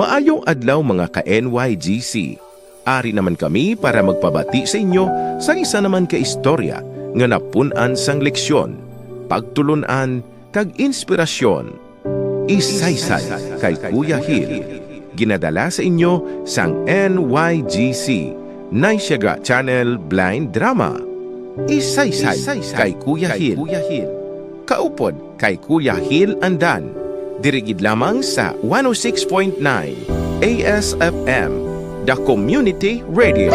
Maayong adlaw mga ka-NYGC. Ari naman kami para magpabati sa inyo sa isa naman ka istorya nga napunan sang leksyon, pagtulunan, kag inspirasyon. Isaysay kay Kuya Hill. Ginadala sa inyo sang NYGC, Naisyaga Channel Blind Drama. Isaysay kay Kuya Hill. Kaupod kay Kuya Hill Andan. Dirigid lamang sa 106.9 ASFM, The Community Radio.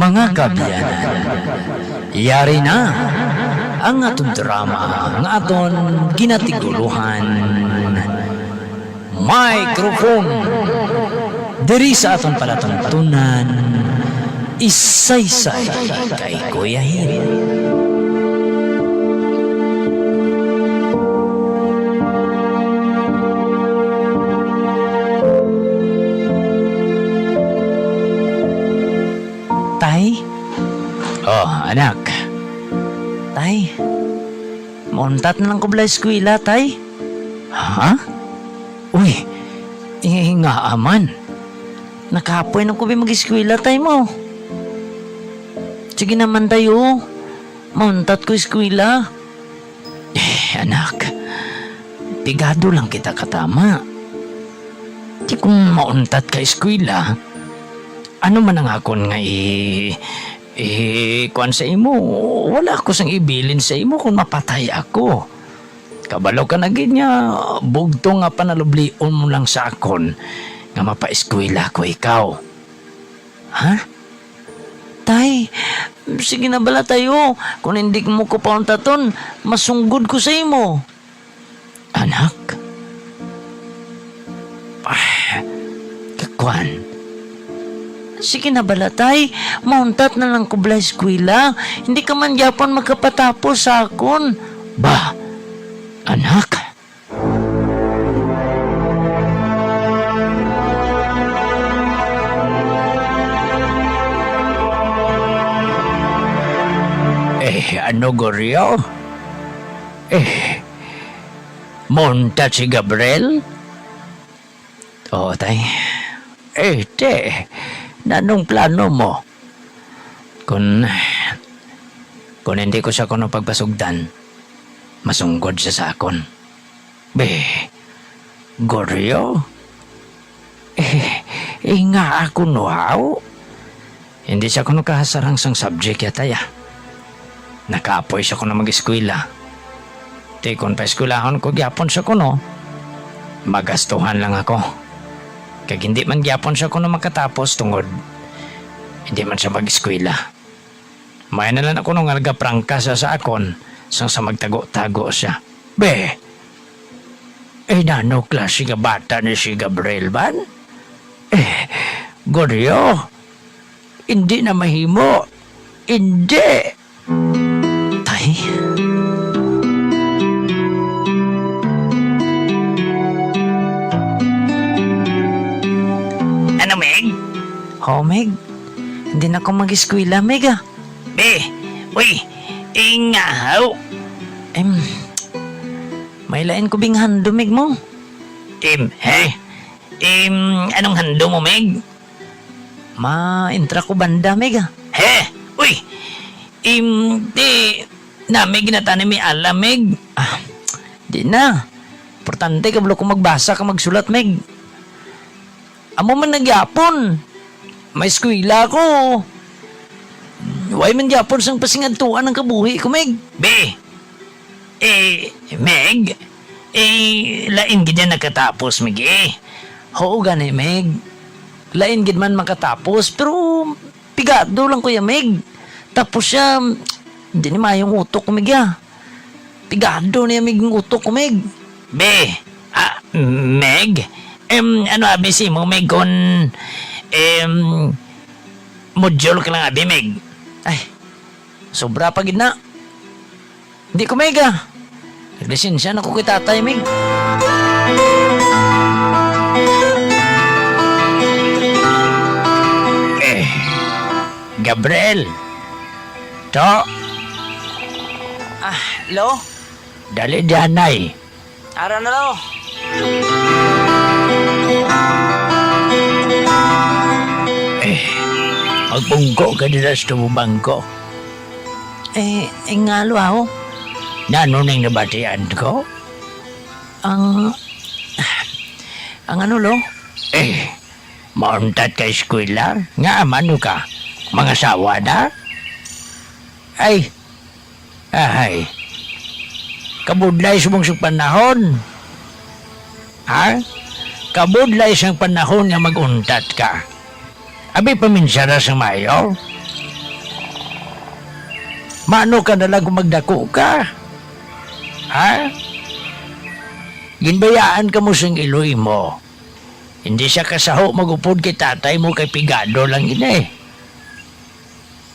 Mga kabyanan, yari na ang atong drama nga aton ginatiguluhan. Microphone. Diri sa aton palatuntunan, isaysay kay Kuya Hil. Tay? Oh, anak. Tay? Muntat na lang ko bala eskwela, tay? Ha? Uy, nga aman. Nakapoy na ko ba mag-eskwela, tay mo? Sige naman tayo. Muntat ko eskwela. Eh, anak. Pigado lang kita katama. Di kung mauntat ka eskwela, ano man ang akon nga i... Eh, kuan sa imo, wala ko sang ibilin sa imo kung mapatay ako. Kabalo ka na niya, bugto nga panalublion mo lang sa akon nga mapaeskwela ko ikaw. Ha? Tay, sige na bala tayo. Kung hindi mo ko pauntaton, masunggod ko sa imo. Anak? Ah, kakwan. Sige na balatay, mauntat na lang ko bala eskwela. Hindi ka man yapon magkapatapos sa akon. Ba, anak? Eh, ano Goryo? Eh, muntat si Gabriel? Oo, tay. Eh, te, nanong plano mo? Kung, kung hindi ko siya kuno pagpasugdan, masunggod siya sa akon. Be, Goryo? Eh, eh nga ako nuhaw. Hindi siya kuno kahasarang sang subject yata ya. Nakapoy siya kuno mag-eskwela. Di kung pa eskwelahon ko gyapon siya kuno, magastuhan lang ako. Kag hindi man gyapon siya kuno makatapos tungod hindi man siya mag-eskwela. May na lang ako nung nagaprangka siya sa akon sang sa magtago-tago siya. Be, eh nano klase nga bata ni si Gabriel ban? Eh, Goryo, hindi na mahimo. Hindi. Oh Meg, hindi na ako mag-eskwela, Meg ah. Be, uy, ingahaw. Em, may lain ko bing handumig mo. Tim, he? Tim, anong hando mo, Meg? Ma-intra ko banda, Meg ah. He? Uy, im, di, na, Meg, ginatanin mi alam, Meg. Ah, di na. Importante ka ko magbasa ka magsulat, Meg. Amo man nagyapon. May eskwela ko. Way man gyapon sang pasingadtuan ng kabuhi ko, Meg. Be, eh, Meg, eh, lain ganyan nakatapos, Meg, eh. Oo, gani, Meg. Lain gid man makatapos, pero pigado lang kuya, Meg. Tapos siya, hindi ni mayong utok ko, Meg, ah. Pigado niya, Meg, yung utok ko, Meg. Be, ah, Meg, em, ano abi si mo, Meg, kung, em, module ka lang abi, Meg. Ay, sobra pa gid na. Hindi ko, Meg, ah. Naglisensya na ko kay tatay, Mig. Eh, Gabriel. To, Ah, lo? dali dianay. Ara na lo. Magpungko ka nila sa bangko. Eh, eh nga lo ako. Nano nang nabatian ko? Ang... Ang ano lo? Eh, mauntat ka eskwela? Nga, mano ka? Mga sawa na? Ay, ay, kabudlay sumong sa panahon. Ha? Kabudlay sa panahon nga maguntat ka. Abi paminsara sa mayor. Mano ka nalang kung magdako ka? Ha? Ginbayaan ka mo sang iloy mo. Hindi siya kasaho magupod kay tatay mo kay pigado lang ina eh.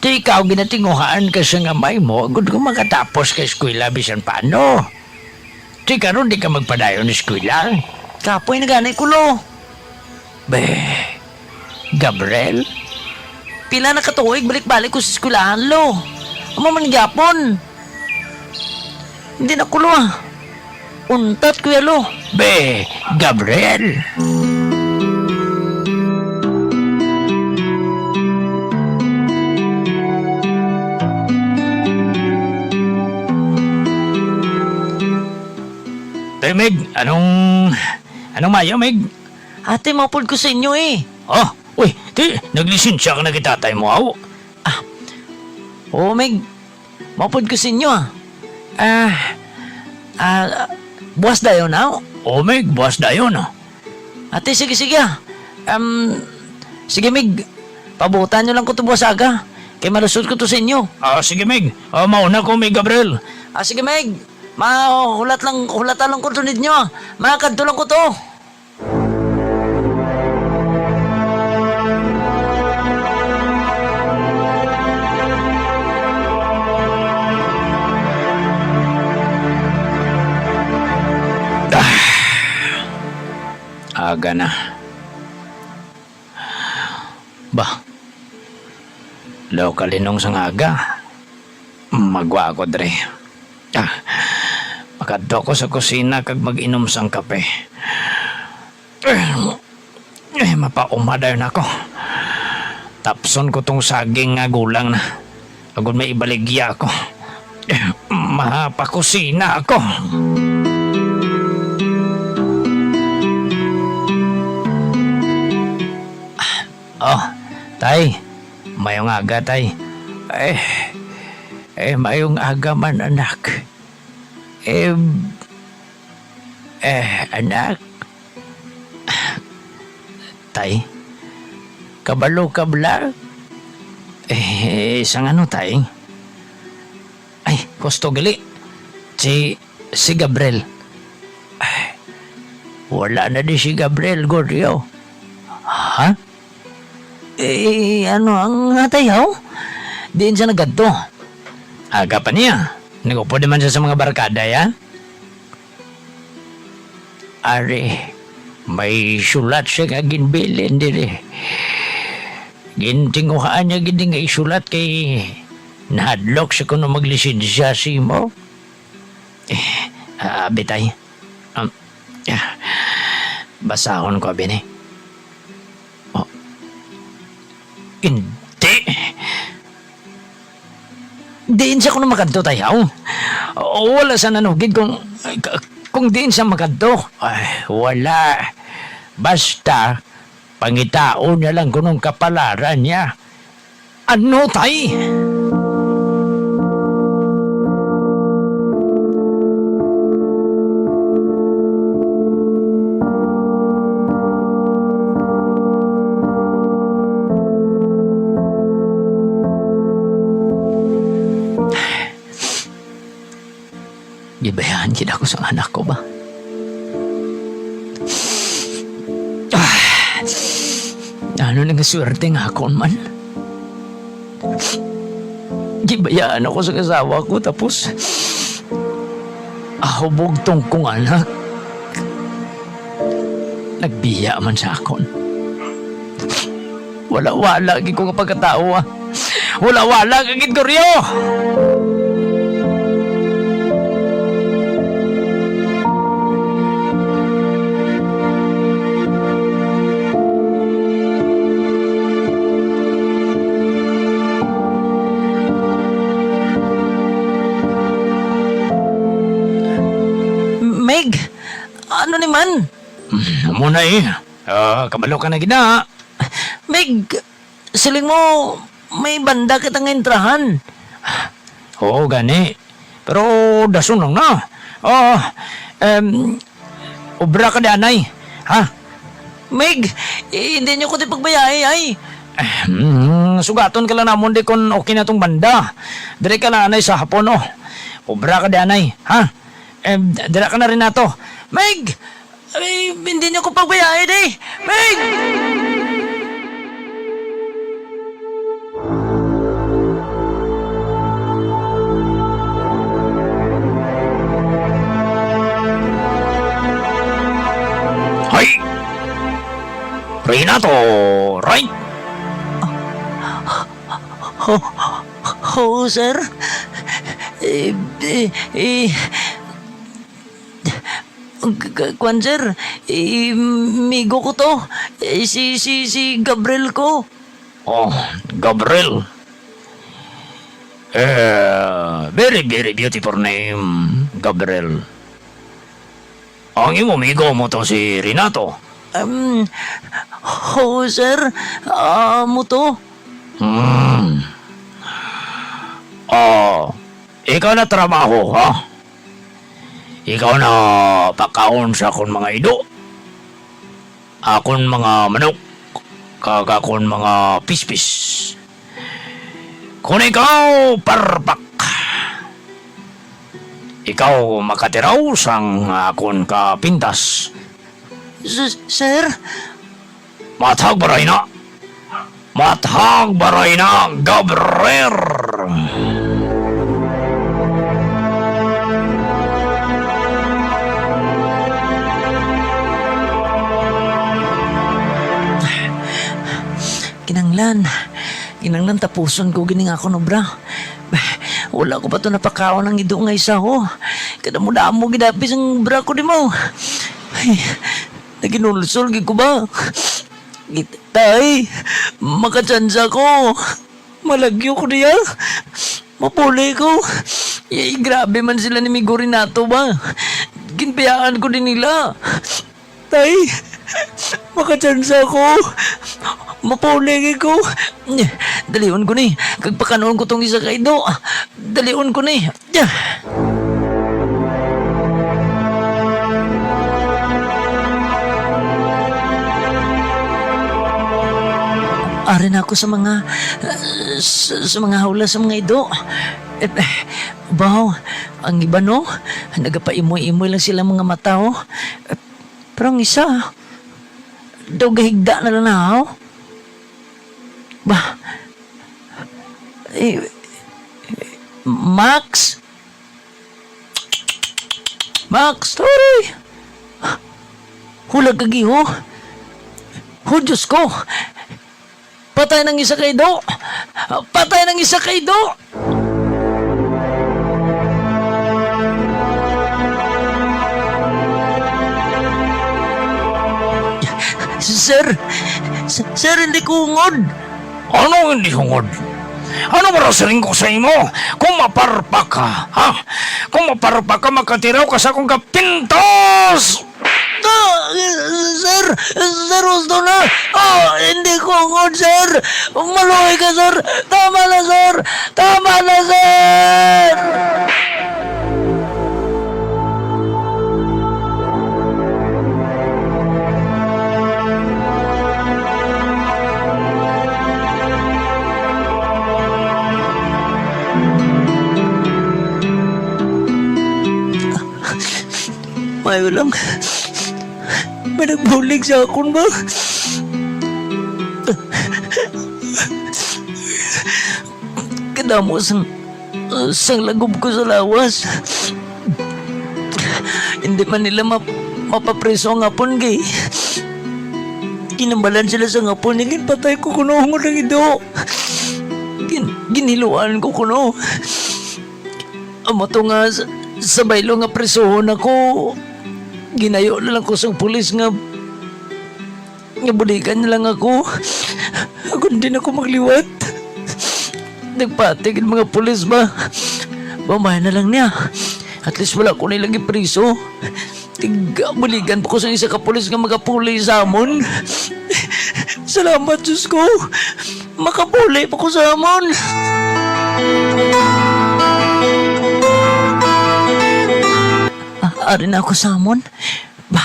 Di ikaw ginatinguhaan ka sa ngamay mo, agad kung makatapos ka eskwela bisan paano. Di karon di ka magpadayon eskwela. Kapoy na ganay ko lo. Gabriel, Pila na katuig balik-balik ko sa eskwelahan lo. Amo man gyapon. Hindi na kulo ah. Untat kuya lo. be, Gabriel. Tay Meg, anong... Anong mayo, Meg? Ate, mapod ko sa inyo eh. Oh, uy, di, naglisensya ka na kitatay mo, aw. Oo, Meg. Mapod ko sa inyo ah. Ah, ah, buwas dayo na. Oh, Meg, buwas na yun, ah. Ate, sige, sige ah. Um, sige, Meg. Pabutan nyo lang ko to buwas aga. Kay malusot ko to sa inyo. Ah, sige, Meg. Ah, mauna ko, Meg Gabriel. Ah, sige, Meg. Mahulat lang, hulatan lang ko to ninyo ah. Makakadto lang ko to. Aga na. Ba? Law kalinong sang aga. Magwa ako dre. Ah, makadto ko sa kusina kag mag-inom sang kape. Eh, eh mapauma dayon ako. Tapson ko tong saging nga gulang na. Agad may ibaligya ako. Eh, mapakusina ako. Oh, tay. Mayong aga, tay. Eh, eh, mayong aga man, anak. Eh, eh, anak. Tay, kabalo kabla. Eh, isang ano, tay? Ay, gusto gali. Si, si Gabriel. Ay, wala na di si Gabriel, Gordio. Ha? Eh, ano ang hatayaw? Diin siya nagadto. Aga pa niya. Nagupo naman siya sa mga barkada, ya? Ari, may sulat siya nga ginbilin diri. Gintinguhaan niya gini nga isulat kay nahadlok siya kuno maglisensya si mo. Eh, ah. Um, yeah. Basahon ko, Bini. Oh. Hindi. Diin siya kuno makadto tayaw. O, wala sa nanugid kung, kung diin siya makadto. Ay, wala. Basta, pangitao niya lang kunong kapalaran niya. Ano, tay? Gibayaan gid ako sa anak ko ba? Ah, ano nang swerte nga akon man? Gibayaan ako sa kasawa ko tapos ahubog tong kong anak. Nagbiya man sa akon. Wala-wala gid ko kapag katao ah. Wala-wala kagid Goryo! Meg, naman? Amo na eh. Ah, kabalo ka na gina. Meg, siling mo, may banda kitang entrahan. Oo, gani. Pero dason lang na. Oh, um, obra ka di anay. Ha? Meg, eh, hindi niyo ko di pagbayay ay. Hmm, sugaton ka lang namon di kon okay na tong banda. Dire ka na anay sa hapon oh. Obra ka di anay. Ha? Eh, dira ka na rin nato. Meg, ay, hindi niyo ko pagbayay di. Meg! Hay! Renato, right? Ho, ho, sir. Eh, eh, eh, Kwan, sir. Migo ko to. Eh, si, si, si Gabriel ko. Oh, Gabriel. Eh, very, very beautiful name, Gabriel. Ang imo migo mo to si Renato. Um, ho, sir. Amo to. Hmm. Oh, ikaw na trabaho, ha? Ikaw na pakaon sa akong mga ido. Akon mga manok. Kagakon mga pispis. Kung ikaw parpak. Ikaw makatiraw sang akon kapintas. S- sir? Matag baray na. Matag baray na, Gabriel. Kinanglan tapuson ko gining ako no bra. Wala ko pa to napakaon ng ido nga isa ho. Kada mo damo gidapis ang bra ko di mo. Ay, naginulsol gid ko ba? Tay, makachansa ko. Malagyo ko niya. Mapuli ko. Eh, grabe man sila ni Migori nato ba? Ginpayaan ko din nila. Tay, makachansa ko. Mapaulingi ko. Dalion ko ni. Kagpakanoon ko tong isa kaido. Dalion ko ni. Arin ako sa mga sa, sa mga hawla sa mga ido. Eh, Baw, ang iba no, nagapaimoy-imoy lang sila mga mata oh. Eh, Pero ang isa, daw gahigda na lang na oh. Ba? Eh, Max? Max, sorry. Hulag kagi ho. Oh, Diyos ko. Patay ng isa kay Do. Patay ng isa kay Do. Sir, S- sir, hindi ko ungod. Ano hindi hungod? Ano marasaling ko sa imo? Kung maparpa ka, ha? Kung maparpa ka, makatiraw ka sa akong kapintos! Ah, sir, sir, gusto na. Ah, hindi ko ungod, sir. Maluhay ka, sir. Tama na, sir. Tama na, sir. Mayo lang. May sa akon ba? Kadamo sang, sang lagob ko sa lawas. Hindi man nila map mapapreso ang hapon gay. Kinambalan sila sa hapon, naging patay ko kuno ng ido. Gin giniluan ko kuno. Amo to nga sa, sa baylo nga presohon ako. Ginayo na lang ko sa pulis nga nga bulikan na lang ako. Ako din ako magliwat. Nagpatigil mga pulis ba? Mamahay na lang niya. At least wala ko nilang ipriso. Tigabuligan pa ko sa isa ka pulis nga magapuli sa amon. Salamat, Diyos ko. Makapuli pa ko sa amon. Ah, ari na ako sa amon. Ba,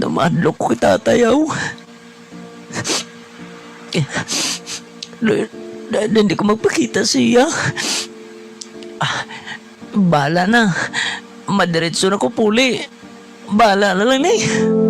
Namadlok ko tatayaw. Lord, dahil hindi ko magpakita siya. Ah, bala na. Madiretso na ko puli. Bala na lang na eh.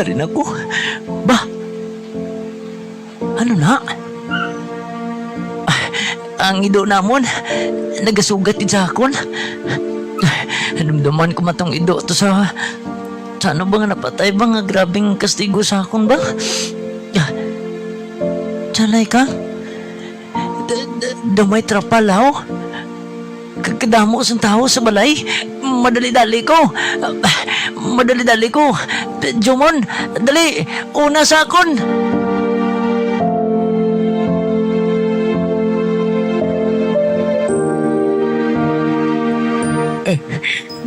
Arin ako. Ba? Ano na? Ah, Ang ido namon, nagasugat din sa akon. Namdaman ko matong ido to sa... Sa ano ba nga napatay ba nga grabing kastigo sa akon ba? Sanay ka? Damay trapalaw? Kakadamo sa tao sa balay? Madali-dali ko. Madali-dali ko. Jomon, dali, una sa akon.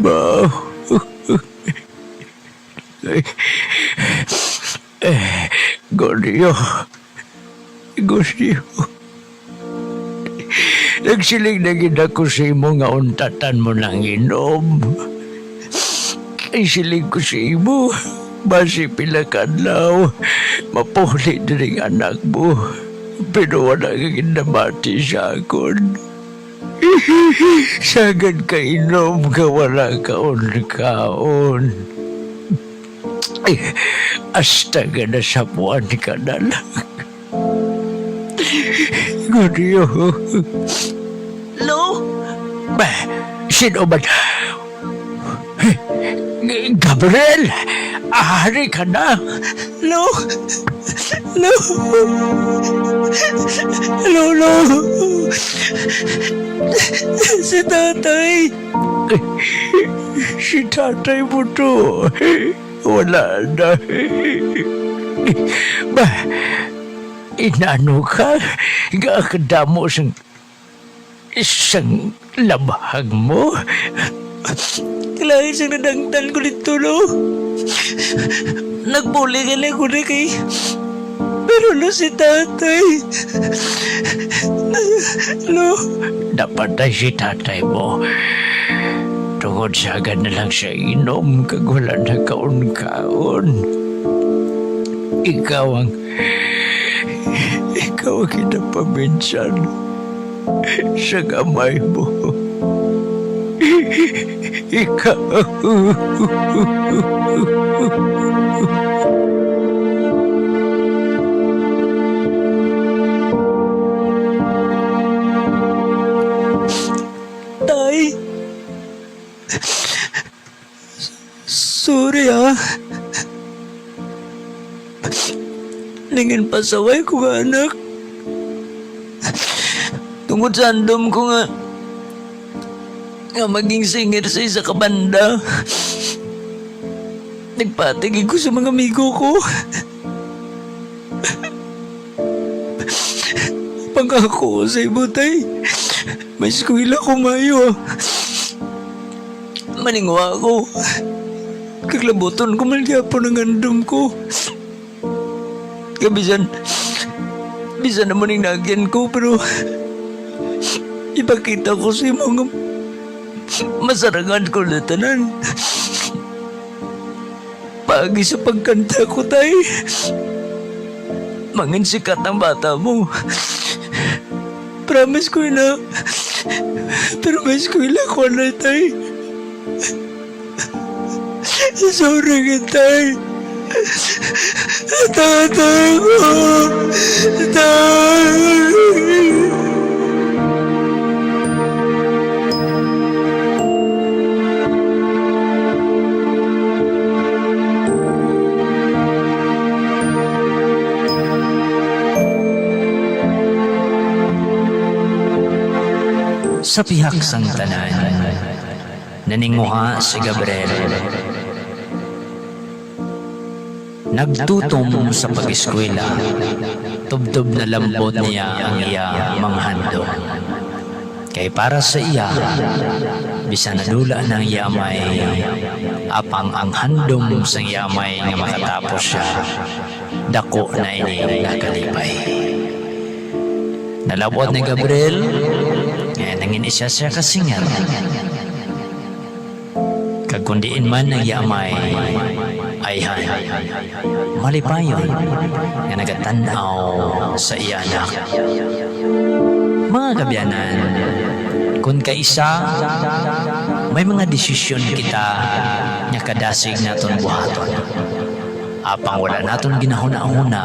Ba? eh, Gordio. Gordio. Nagsiling na gid ako sa imo nga untatan mo ng inom. Ay siling ko sa imo. Basi pila kadlaw. Mapuli din anak mo. Pero wala ka ginamati sa akon. Sagad ka inom ka wala kaon-kaon. Ka na sa buwan ka na lang. Guriyo. Lo? Ba, sino ba? Gabriel! Ahari ka na! Lo? Lo? Lo, lo? Si tatay. Si tatay mo to. Wala na. Ba, inano ka? Gakadamo sang isang labhag mo? Kailangan siyang nadangtan ko dito, lo. Nagbuli ka ko na kay... Pero lo si tatay. Lo? Napatay si tatay mo. Tungod sa agad na lang siya inom kag wala na kaon-kaon. Ikaw ang... Ikaw ang kinapaminsan sa gamay mo. Ikaw... Tay. Sorry ah. Ningin pasaway ko anak. Tungod sa andom ko nga nga maging singer sa isa ka banda. Nagpatigil ko sa mga amigo ko. Pangako ko sa ibo, tay. May eskwela ko mayo. Maningwa ako. Kaglabuton ko malyapo ng andom ko. Kabisan, bisan naman yung nagyan ko, pero ipakita ko sa mga masarangan ko na tanan. Pagi sa pagkanta ko, tay. Mangin sikat ng bata mo. Promise ko na Pero may eskwela ko na, tay. Sorry ka, tay. Tatay ko. Sa pihak sang tanan, naninguha si Gabriel. Nagtutom sa pag-eskwela, tubtob na lambot niya ang iya mga handog. Kay para sa iya, bisa nadula ng yamay, apang ang handom sa yamay nga makatapos siya, dako na ini nakalipay. Nalabot ni Gabriel, nangin siya siya kasingar. Kagundiin man ng yamay, ay hay, malipayon nga nagatanaw sa iyanak. Mga kabyanan, kung kaisa, may mga desisyon kita nga kadasig naton buhaton. Apang wala naton ginahuna-huna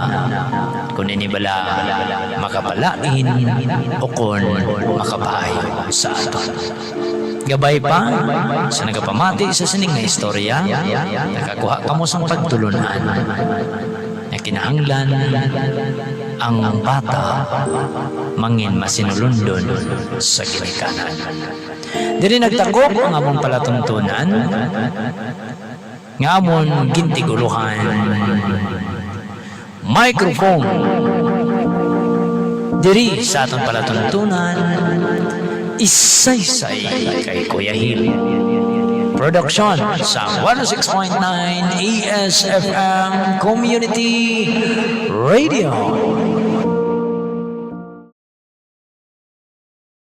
kung inibala makapalain o kung makapayo sa aton. Gabay pa sa nagapamati sa sining nga istorya, nakakuha ka mo sa pagtulunan na kinahanglan ang bata mangin masinulundon sa ginikanan. Diri nagtakop ang among palatuntunan nga amon gintiguluhan microphone. Diri sa atong palatuntunan isaysay kay Kuya Hil Production sa 106.9 ESFM Community Radio